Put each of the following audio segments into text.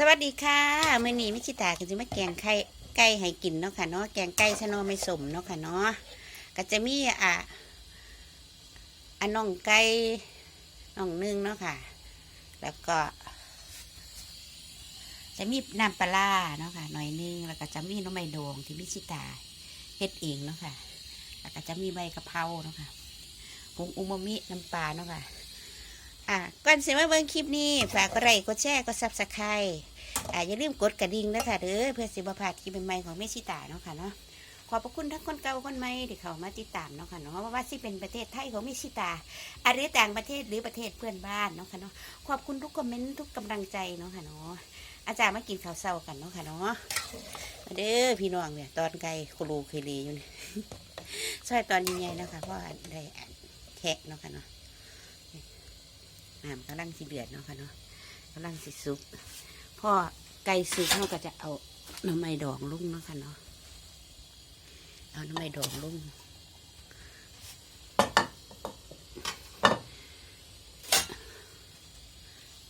สวัสดีค่ะมื่อนี้มิชิตาก็จะมาแกงไข่ไก่ให้กินเนาะค่ะเนาะแกงไก่ชะโนไม่สมเนาะค่ะเนาะก็จะมีอะอันน่องไก่น่องนึ่งเนาะค่ะ แล้วก็ จะมีน้ำปลาเนาะค่ะหน่อยนึงแล้วก็จะมีน้ำไม้โดงที่มิชิตาเฮ็ดเองเนาะค่ะ แล้วก็จะมีใบกะเพราเนาะค่ะผงอูมามิน้ำปลาเนาะค่ะ อะก่อนเสียมาเบิ่งคลิปนี้ ฝากกดไลค์กดแชร์กดซับสไครต์อะอย่าลืมกดกระดิ่งนะคะเด้อเพื่อสิบพลาดคลิปใหม่ๆของเมชิตาเนาะค่ะเนาะขอบพระคุณทั้งคนเก่าคนใหม่ที่เข้ามาติดตามเนาะค่ะเนาะว่าว่าสิเป็นประเทศไทยของเมชิตาอะหรือต่างประเทศหรือประเทศเพื่อนบ้านเนาะค่ะเนาะขอบคุณทุกคอมเมนต์ทุกกำลังใจเนาะค่ะเนาะอาจารย์มากินข้าวเช้ากันเนาะค่ะเนาะมาเด้อพี่น้องเนี่ยตอนไกลครูเคยรีอยู่นี่ซอยตอนใหญ่ๆเนาะค่ะเพราะได้แคะเนาะค่ะเนาะ น้ำกำลังสิเดือดเนาะค่ะเนาะกำลังสิสุกพ่อไก่สุกเขาก็จะเอาน้ำไม้ดองลุ่งเนาะค่ะเนาะเอาน้ำไม้ดองลุ่ง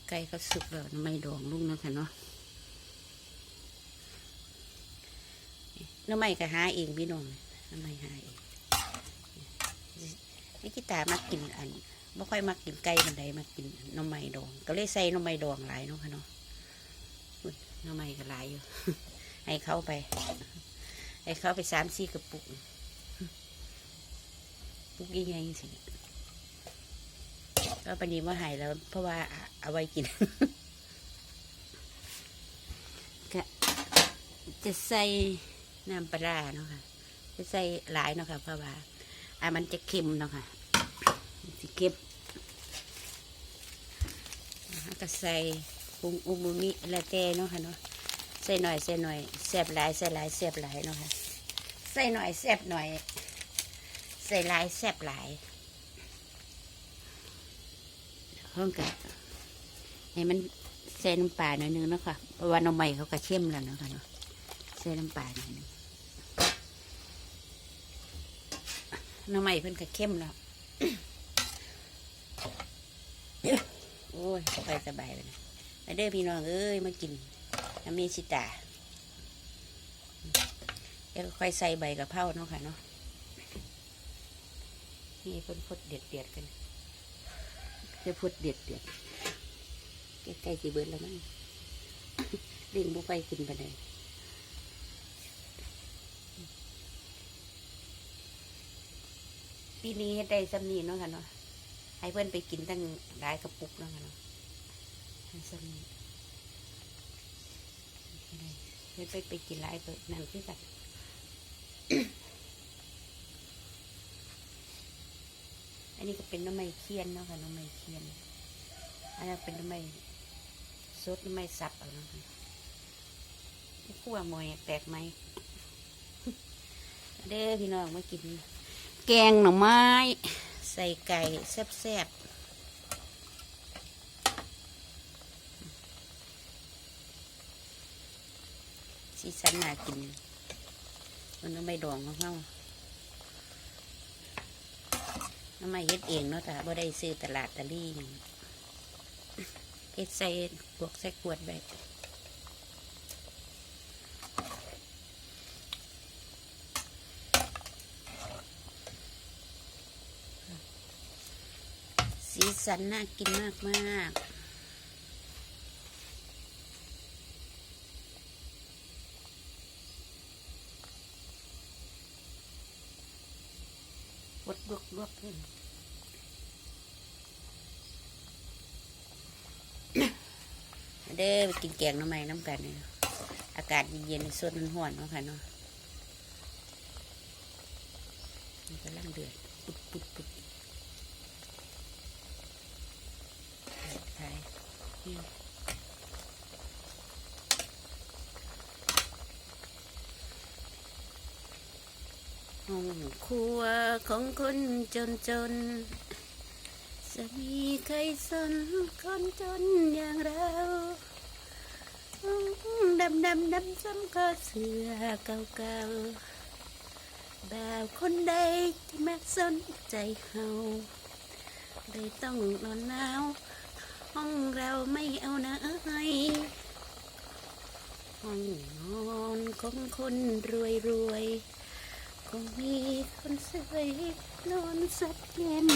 ไก่ก็สุกแล้วน้ำไม้ดองลุ่งเนาะค่ะเนาะน้ำไม้ก็หาเองพี่น้องน้ำไม้หาเองนี่กีตามากินอัน บ่ค่อยมักกินไก่บันไดมากินหน้ำไม้ดอง ก็เลยใส่หน้ำไม้ดองหลายเนาะค่ะเนาะอุ๊ยหน้ำไม้ก็หลายอยู่ ให้เขาไป ให้เขาไปสามสี่กระปุกปุกยังไงสิก็ปานนี้ว่าหายแล้ว เพราะว่าเอาไว้กินก็จะใส่น้ำปลาร้าเนาะค่ะ จะใส่หลายเนาะค่ะเพราะว่าอะมันจะเค็มเนาะค่ะ สิเค็มนะคะ ก็ใส่ปรุงอูมูมิละเต้เนาะค่ะเนาะใส่หน่อยใส่หน่อยแซ่บหลายใส่หลายแซ่บหลายเนาะค่ะใส่หน่อยแซ่บหน่อย ใส่หลายแซ่บหลายห้องกันให้มันใส่น้ำปลาหน่อยนึงเนาะค่ะเพราะว่าน้องใหม่เขาก็เข้มแล้วเนาะค่ะเนาะใส่น้ำปลาหน่อยนึงน้องใหม่เพิ่นก็เข้มแล้ว โอ้ ยไปสบายเลยนะมาเด้อพี่น้องเอ้ยมากินน้ำมีชิตาแล้วก็ค่อยใส่ใบกะเพราเนาะค่ะเนาะนี่เพิ่นพดเด็ดเด็ดๆกันจะพดเด็ดเด็ดใกล้ๆสิเบิดแล้วมั้งเลี้ยงบุไฟกินไปเลยปีนี้เฮ็ดได้สำนีเนาะค่ะเนาะให้เพื่อนไปกินตั้งหลายกระปุกแล้วกันเนาะให้ สำนีเพื่อนไปไปกินหลายเปิดนั่นคือกันอันนี้ก็เป็นน้ำไมันเคียนเนาะค่ะน้ำไมันเคียน อันนั้เป็นน้ำไมันสดน้ำไมันสับเอาเนาะค่ะขั้วมวยแตกไหมเด้อพี่น้องมากิน แกงหน่อไม้ ใส่ไก่แซ่บๆ สีสันน่ากิน มันน้ำไม่ดองของเราน้ำไม่เฮ็ดเองเนาะแต่บ่ได้ซื้อตลาดตะลี่หยังเฮ็ดใส่พวกใส่ขวดไว้สีสันน่ากินมากมาก วดลวกลวกขึ้นเด้อไปกินแกงน้ำไม้น้ำกันเนี่ยอากาศเย็นๆสดมันห่อนเนาะค่ะเนาะมันกำลังเดือดปุดปุดปุดใช่ ห้องครัวของคนจนจนๆจะมีใครสนคนจนอย่างเราดำดำดำซ้ำก็เสือเก่าๆบ่าวคนใดที่มักสนใจเฮาได้ต้องนอนหนาว ห้องเราไม่เอาไหนของคนรวยรวย คงมีคนสวยนอนสักเย็น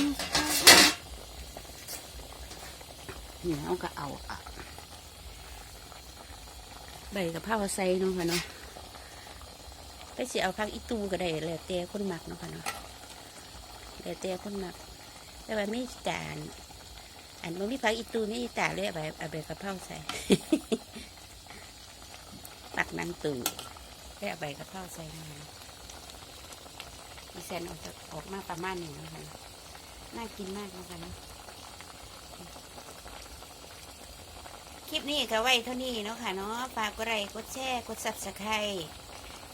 เหนียวก็เอาอะใบกะเพราใส่เนาะค่ะเนาะไปเสิเอาพักอีตูก็ได้แล้วแต่คนมักเนาะค่ะเนาะแล้วแต่คนมักแต่ว่าไม่จานอันมันมีพักอีตูไม่จานเลยเอาใบเอาใบกะเพราใส่ปักนังตู่ได้เอาใบกะเพราใส่มา ดีไซนออกจะออกมาประมาณหนึ่งนะคะน่ากินมากนะคะนะคลิปนี้ก็ไว้เท่านี้เนาะค่ะเนาะฝากกดไลค์กดแชร์กดซับสไครต์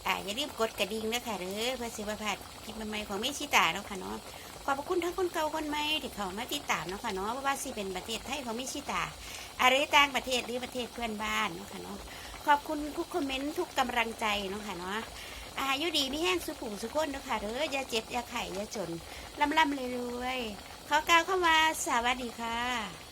อ่าอย่าลืมกดกระดิ่งนะคะเด้อเพื่อสิบพลาดคลิปใหม่ๆของเมชิตาเนาะค่ะเนาะขอบพระคุณทั้งคนเก่าคนใหม่ที่เข้ามาติดตามเนาะค่ะเนาะว่าสิเป็นประเทศไทยของเมชิตาอะไรต่างประเทศหรือประเทศเพื่อนบ้านเนาะค่ะเนาะขอบคุณทุกคอมเมนต์ทุกกำลังใจเนาะค่ะเนาะ อายุดีไม่แห้งสุขุมสุขคนนะค่ะเด้ออย่าเจ็บอย่าไข่อย่าจนลำลำเลยรวยขอกล่าวเข้ามาสวัสดีค่ะ